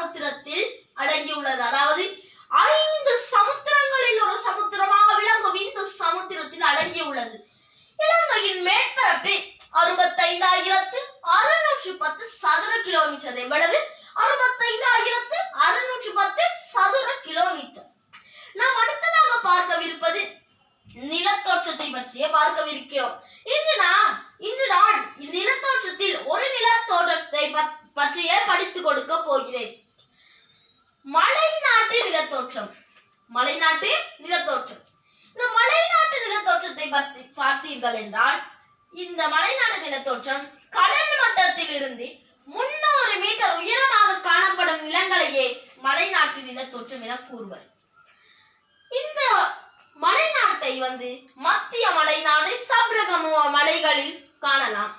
சமுத்திரத்தில் அடங்கியுள்ளது. அதாவது ஐந்து சமுத்திரங்களில் ஒரு சமுத்திரமாக விளங்கும் இந்து சமுத்திரத்தில் அடங்கியுள்ளது. இலங்கையின் மேற்பரப்பு அறுபத்தைந்தாயிரத்து அறுநூற்று பத்து சதுர கிலோமீட்டர் எவ்வளவு அறுபத்தைந்தாயிரத்து அறுநூற்று பத்து சதுர கிலோமீட்டர் நாம் அடுத்ததாக பார்க்கவிருப்பது நிலத்தோற்றத்தை பற்றியே பார்க்கவிருக்கிறோம். நிலத்தோற்றம். மலைநாட்டு நிலத்தோற்றம். இந்த மலைநாட்டு நிலத்தோற்றத்தை பற்றி பார்த்தீர்கள் என்றால் இந்த மலைநாடு நிலத்தோற்றம் கடல் மட்டத்தில் இருந்து முன்னூறு மீட்டர் உயரமாக காணப்படும் நிலங்களையே மலைநாட்டு நிலத்தோற்றம் என கூறுவர். இந்த மலைநாட்டை வந்து மத்திய மலைநாடு சப்ரகமுவ மலைகளில் காணலாம்.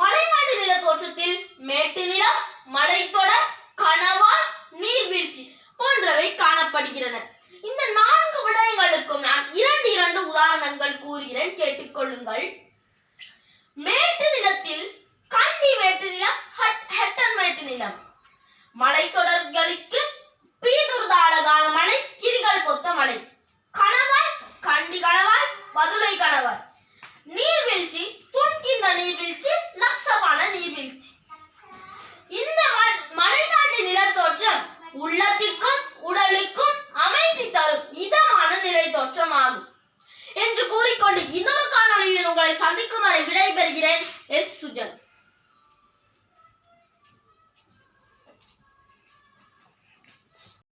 மலைநாடு நிலத்தோற்றத்தில் மேட்டு நிலம் மலைத்தொடர் கணவாய் காரணங்கள் கூறுகிறேன் கேட்டுக்கொள்ளுங்கள். மேட்டு நிலத்தில் கண்டி மேட்டு நிலம் ஹெட்டன் மேட்டு நிலம். மலைத்தொடர்களுக்கு பீதுர்தாளகால மலை கிரிகள் பொத்த மலை. கணவாய் கண்டி கணவாய் மதுரை கணவாய். கொண்டு இன்னொரு காணொலியில் உங்களை சந்திக்கும் வரை விடைபெறுகிறேன். எஸ். சுஜன்.